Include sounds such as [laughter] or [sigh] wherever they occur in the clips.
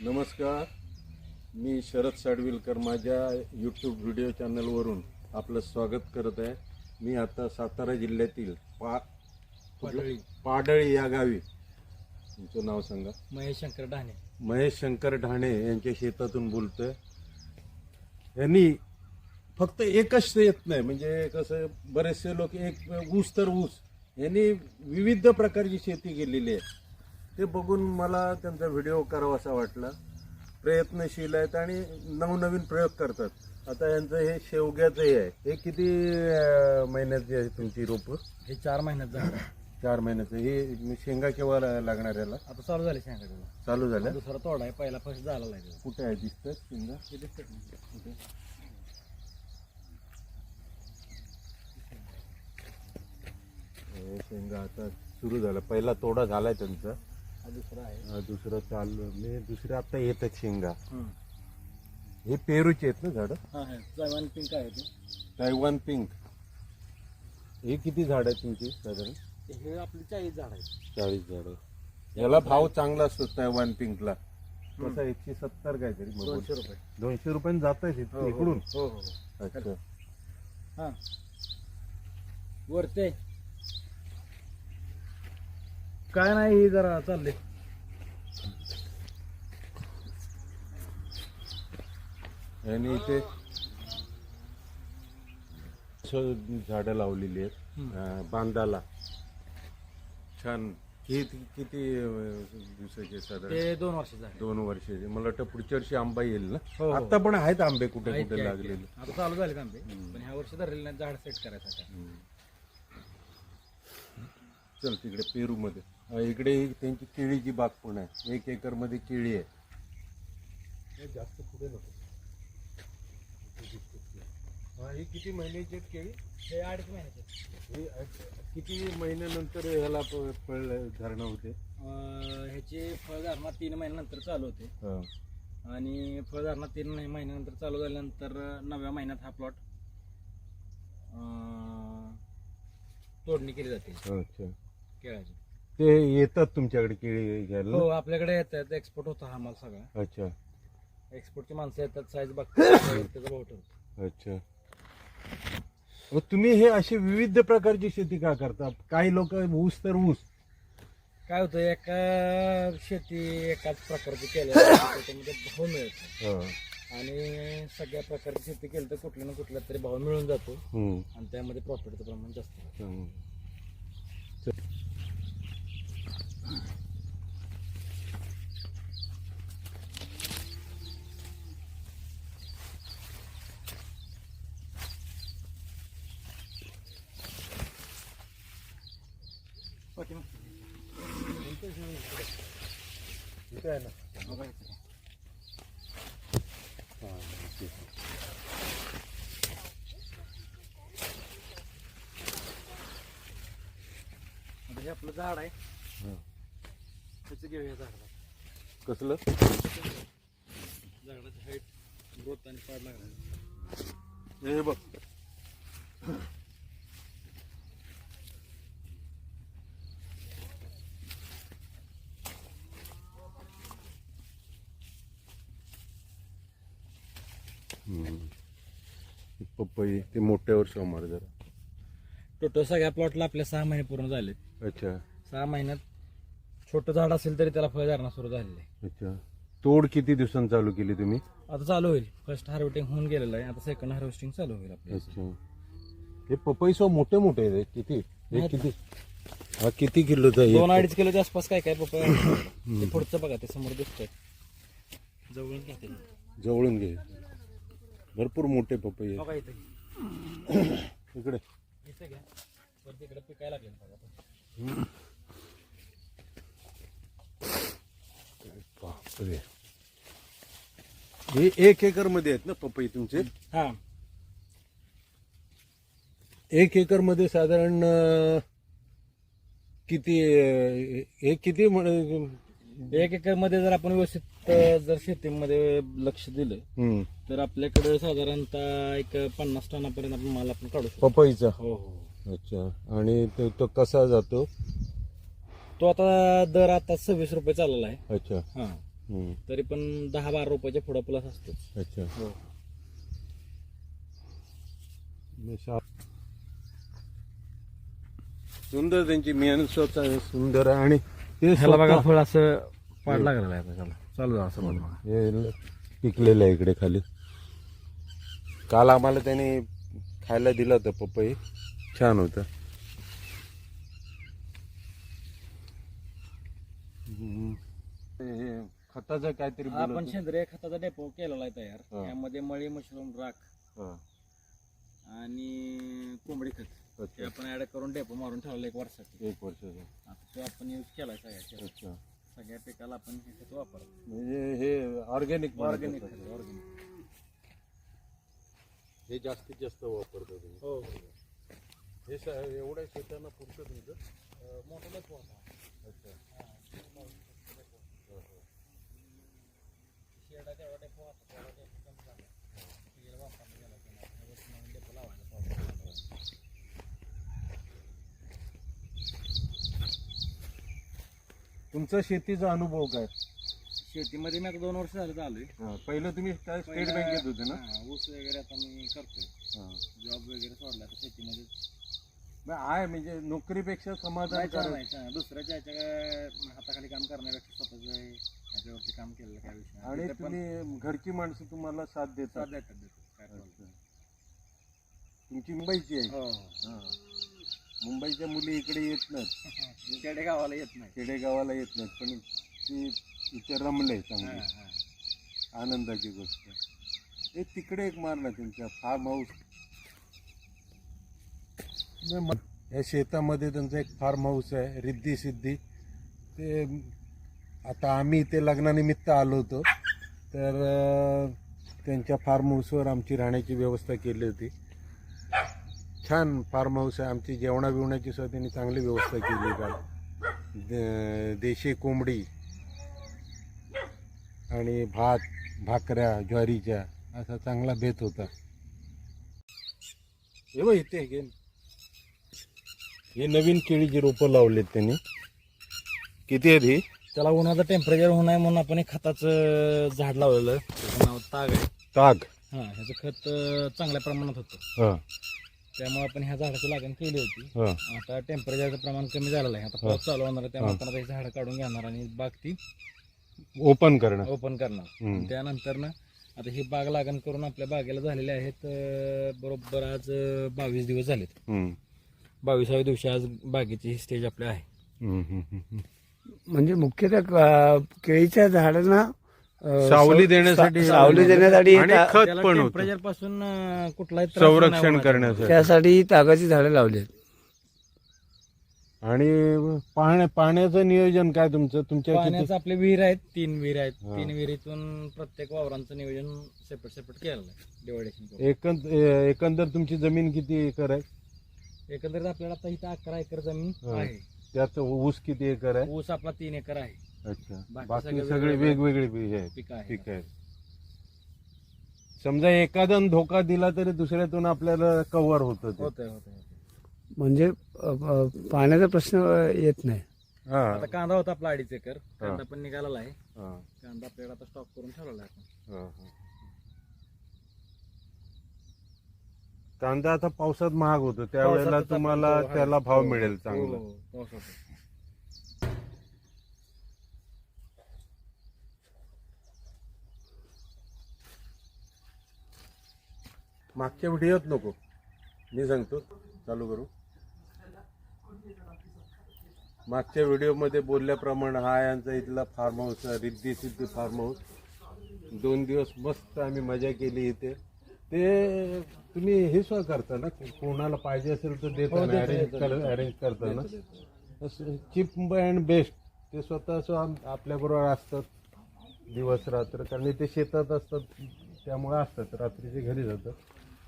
नमस्कार. मी शरद साडविलकर माझ्या YouTube video चॅनलवरून आपलं स्वागत करत आहे. मी आता सातारा जिल्ह्यातील पा पाडळी. पाडळी या गावी. तुमचं नाव सांगा. महेश शंकर डहाणे महेश शंकर ढाणे यांच्या शेतातून बोलतोय. यांनी फक्त एकच येत नाही म्हणजे कसं बरेचसे लोक एक ऊस तर ऊस. यांनी विविध प्रकारची शेती केलेली आहे. ते बघून मला त्यांचा व्हिडिओ करावासा वाटला. प्रयत्नशील आहेत आणि नवनवीन प्रयोग करतात. आता यांचं हे शेवग्याचं हे आहे. हे किती महिन्याची आहे तुमची रोपं? हे चार महिन्यात झालं. चार महिन्याचं. हे शेंगा केव्हा लागणार याला? आता चालू झाले शेंगाडीला चालू झाल्या? दुसरा तोडा आहे. पहिला फर्स्ट झालेला आहे. कुठे आहे? दिसतात शेंगा? हे दिसतंय? कुठे? हे शेंगा आता सुरू झाला पहिला तोडा झालाय त्यांचा. दुसरा आहे. हा दुसरा चालू मी दुसरे आता येत आहेत शेंगा. हं. हे पेरूचे आहेत ना झाड? हा हा. जवान पिंक आहे ते. Taiwan pink. हे किती झाड आहेत तुमची साधारण? हे आपली चाळीस झाड आहे चाळीस झाड याला भाव चांगला असतो तायवान पिंकला. कसा एकशे सत्तर काहीतरी मग दोनशे रुपये. दोनशे रुपयाने जात आहे हो, हो, इकडून? हो हो हो. अच्छा. हा. वरते काय नाही हे जरा चालले आणि इथे झाडं लावलेली आहेत. अं, बांधाला. छान. हे ति- किती अं, दिवसाचे साधारण? ते दोन वर्षाचं आहे दोन वर्षाचे. मला वाटतं पुढच्या वर्षी आंबा येईल ना? हो, हो. आता पण आहेत आंबे कुठे कुठे लागलेले. आता चालू झाले आंबे पण ह्या वर्षी धरलेले नाही झाड सेट करायचं. चल तिकडे पेरू मध्ये इकडे एक त्यांची केळीची बाग पण आहे. एक एकरमध्ये केळी आहे. जास्त पुढे नको. हा ही किती महिन्याची आहेत केळी? हे अडीच महिन्याचे हे किती महिन्यानंतर ह्याला फळ धारणा होते? अं, ह्याची फळधारणा तीन महिन्यानंतर चालू होते. हा. आणि फळधारणा तीन महि- महिन्यानंतर चालू झाल्यानंतर नवव्या महिन्यात हा प्लॉट तोडणी केली जाते. अच्छा. केळाची ते येतात तुमच्याकडे केळी घ्यायला? हो? आपल्याकडे येतात. एक्सपोर्ट होता हा माल सगळा. अच्छा. एक्सपोर्टची माणसं येतात साईज बघतात त्याचा भाव ठरतो अच्छा. मग तुम्ही हे अशी विविध प्रकारची शेती का करता? काही लोक ऊस तर ऊस. काय होतं एका शेती एकाच प्रकारची केल्या [coughs] त्याच्यामध्ये भाव मिळतो. हा. आणि सगळ्या प्रकारची शेती केली तर कुठल्या ना कुठल्या तरी भाव मिळून जातो. आणि त्यामध्ये प्रॉफिटचं प्रमाण जास्त. हा, इथे. आता हे आपलं झाड आहे घेऊया झाडाला. कसलं? झाडाची हाईट ग्रोथ आणि पाड लागला हे बघ. पपई ते मोठ्यावर सोमवार जरा. टोटल सगळ्या प्लॉटला आपल्या सहा महिने पूर्ण झाले. अच्छा. सहा महिन्यात छोटं झाड असेल तरी त्याला फळधारणा सुरू झालेली आहे. अच्छा. तोड किती दिवसांनी चालू केली तुम्ही? आता चालू होईल. फर्स्ट हार्वेस्टिंग होऊन गेलेलं आहे. आता सेकंड हार्वेस्टिंग चालू होईल आपलं अच्छा. हे पपई सो मोठे मोठे आहेत किती? हे किती? हा किती किलोचा आहे दोन अडीच किलोच्या आसपास काय काय पपया ते पुढचं बघा ते समोर दिसतंय. जवळून घ्या ते. जवळून घे. भरपूर मोठे पपई आहेत. बघा इथे. [coughs] इकडे. इथे घ्या. परत इकडे पिकायला लागेल बघा. बापरे. हे एक एकरमध्ये आहेत ना पपई तुमचे? हा. एक एकरमध्ये साधारण अं, किती अं, हे किती म्हण- एक एकरमध्ये जर आपण व्यवस्थित अं, जर शेतीमध्ये लक्ष दिलं हम्म, तर आपल्याकडे साधारणतः एक पन्नास टनापर्यंत आपण माल आपण काढू शकतो. पपईचा? हो हो. अच्छा. आणि तो तो कसा जातो? तो आता दर आता सव्वीस रुपये चाललेला आहे. अच्छा. हा. हम्म. तरी पण दहा बारा रुपयाच्या पुढं प्लस असतोच अच्छा. हो. सुंदर त्यांची मेहनत स्वतः आहे, सुंदर आहे. आणि ते ह्याला बघा स्वतः- फळ असं पाड लागलेलं आहे आता त्याला चालू जा असं बघा. हे ल- पिकलेलं आहे इकडे खाली. काल आम्हाला त्याने खायला दिलं होतं पपई. छान होतं. हे खताचं काहीतरी बोलत आपण होते. सेंद्रिय खताचा डेपो केलेला आहे तयार. हा. त्यामध्ये मळी मशरूम राख हा, आणि कोंबडी खत. अच्छा. आपण ऍड करून डेपो मारून ठेवलं एक वर्षासाठी. एक वर्षाचं आता तो आपण यूज केलाय सगळ्या अच्छा. सगळ्या पिकाला आपण हे खत वापरतो. म्हणजे हे ऑर्गॅनिक ऑर्गॅनिक ऑर्गॅनिक हे जास्तीत जास्त वापरतो तुम्ही. हो. हे स- एवढ्या शेतांना पुरतं तुमचं? मोठं अच्छा. तुमचा शेतीचा अनुभव काय शेतीमध्ये मी आता दोन वर्ष झाले आलोय हा, पहिलं तुम्ही काय स्टेट बँकेत होते ना हा, ऊस वगैरे आता मी करतोय हा. जॉब वगैरे सोडला आता शेतीमध्ये आहे म्हणजे नोकरीपेक्षा समाधान नाही, आहे. दुसऱ्याच्या ह्याच्या हाताखाली काम करण्यापेक्षा स्वतःच ह्याच्यावरती काम केलेलं काय विषय नाही. आणि तिथे पण तुम्ही घरची माणसं तुम्हाला साथ देतात साथ देतात, देतात. काय problem. तुमची मुंबईची आहे हो हो. हा. मुंबईच्या मुली इकडे येत नाहीत. [laughs] मी खेडे गावाला येत नाही. खेडेगावाला येत नाहीत पण ती इथे रमले हा, चांगली. हा. आनंदाची गोष्ट. हे तिकडे एक मारला त्यांच्या फार्म हाऊस या शेतामध्ये त्यांचं एक फार्म हाऊस आहे रिद्धी सिद्धी. ते आता आम्ही इथे लग्नानिमित्त आलो होतो. तर त्यांच्या फार्म हाऊसवर आमची राहण्याची व्यवस्था केली होती. छान फार्म हाऊस आहे. आमची जेवणा बिवण्याची सुद्धा त्यांनी चांगली व्यवस्था केली काल देशी कोंबडी आणि भात भाकऱ्या ज्वारीच्या असा चांगला बेत होता. हे बघ इथे घे. हे नवीन केळीची रोपं लावलेत त्यांनी. किती आहेत ही? त्याला उन्हाचं टेम्परेचर होऊ नये म्हणून आपण एक खताचं झाड लावलेलं. त्याचं नाव ताग आहे. ताग. हा ह्याचं खत चांगल्या प्रमाणात होतं. हा. त्यामुळे आपण ह्या झाडाची लागण केली होती. हा. आता टेम्परेचरचं प्रमाण कमी झालेलं आहे. आता पाऊस चालू होणार आहे त्यामुळे आपण आता झाडं काढून घेणार आणि बाग ती ओपन करणं. ओपन करणार. त्यानंतर ना आता ही बाग लागण करून आपल्या बागेला झालेले आहेत अं, बरोबर आज बावीस दिवस झालेत. हम्म. बावीसाव्या दिवशी आज बागेची ही स्टेज आपल्या आहे. हम्म, हम्म, हम्म. म्हणजे मुख्यतः केळीच्या झाडांना सावली सा- देण्यासाठी सावली देण्यासाठी आणि खत पण होतं. टेम्परेचरपासून अं, कुठलाही त्रास नाही संरक्षण होणार. करण्यासाठी. त्यासाठी तागाची झाडं लावली आहेत. आणि पाण्या पाण्याचं नियोजन काय तुमचं? तुमच्या किती पाण्याचं आपले विहीर आहेत तीन विहीर आहेत. हा. तीन विहिरीतून प्रत्येक वावरांचं नियोजन सेपरेट सेपरेट केलेलं आहे डिवायडेशन एकंद ए- एकंदर तुमची जमीन किती एकर आहे? एकंदरीत आपल्याला आता इथं अकरा एकर जमीन हा. आहे. त्यात ऊस किती एकर आहे? ऊस आपला तीन एकर आहे. अच्छा. बाकी बाकी सगळे सगळे वेगवेगळे पीक आहेत. पिकं आहे ठीक आहे समजा एखादा धोका दिला तरी दुसऱ्यातून आपल्याला कव्हर होतं ते. होतंय होतंय म्हणजे अ, अ, पाण्याचा प्रश्न येत नाही. हा, आता कांदा होता आपला अडीच एकर. कांदा पण निघालेला आहे. हा, कांदा आपल्याला आता स्टॉक करून ठेवलेला आहे आपण. हा, हा. कांदा आता पावसात महाग होतो. त्यावेळेला तुम्हाला त्याला भाव हो, मिळेल हो, चांगला. हो, पावसाचं. मागच्या व्हिडिओत नको. मी सांगतो. चालू करू. मागच्या व्हिडिओमध्ये बोलल्याप्रमाणे हा यांचा इथला farm house Riddhi Siddhi farm house दोन दिवस मस्त आम्ही मजा केली इथे. ते तुम्ही हे सुद्धा करता ना? कोणाला पाहिजे असेल तर देता हो, ना अरेंज देतो, कर. अरेंज करता ना. चिप अँड बेस्ट ते स्वतः स्व- आपल्याबरोबर असतात. दिवस रात्र. कारण ते शेतात असतात. त्यामुळे असतात. रात्रीचे घरी जातात.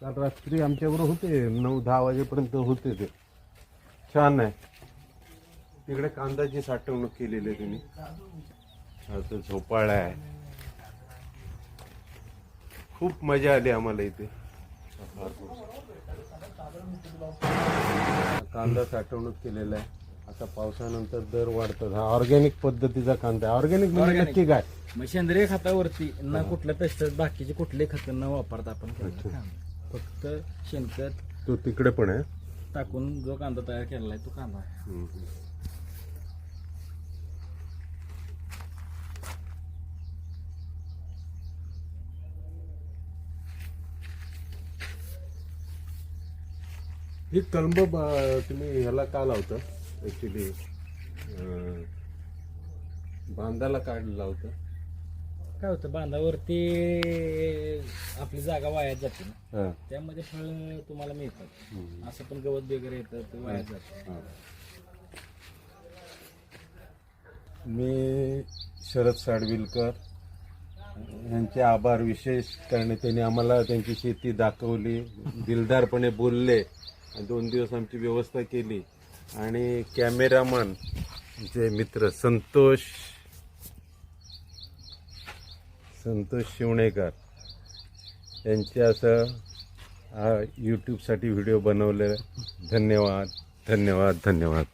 काल रात्री आमच्याबरोबर होते. नऊ दहा वाजेपर्यंत होते ते. छान आहे. तिकडे कांद्याची साठवणूक केलेली आहे त्यांनी. आता झोपाळा आहे. खूप मजा आली आम्हाला इथे. कांदा साठवणूक केलेला आहे. आता पावसानंतर दर वाढतात. हा ऑर्गॅनिक पद्धतीचा कांदा ऑर्गॅनिक म्हणजे. नक्की काय? मग सेंद्रिय खतावरती न कुठलं पेस्ट बाकीचे कुठले खत न वापरता आपण. फक्त शेणखत तो तिकडे पण आहे? टाकून जो कांदा तयार केलेला आहे तो कांदा आहे. हम्म, हम्म. ही ब- तुम्ही ह्याला का लावता? ऍक्च्युली बांधाला काढलं होतं काय होतं बांधावरती आपली जागा वायात जाते ना. हा, त्यामध्ये फळ तुम्हाला मिळतात. असं पण गवत वगैरे येतं ते वायात जातं. मी शरद साडविलकर यांचे आभार विशेष कारण त्यांनी आम्हाला त्यांची शेती दाखवली दिलदारपणे बोलले आणि दोन दिवस आमची व्यवस्था केली. आणि कॅमेरामन जे मित्र संतोष संतोष शिवणेकर यांच्या असं हा यूट्यूबसाठी व्हिडिओ बनवले धन्यवाद धन्यवाद धन्यवाद.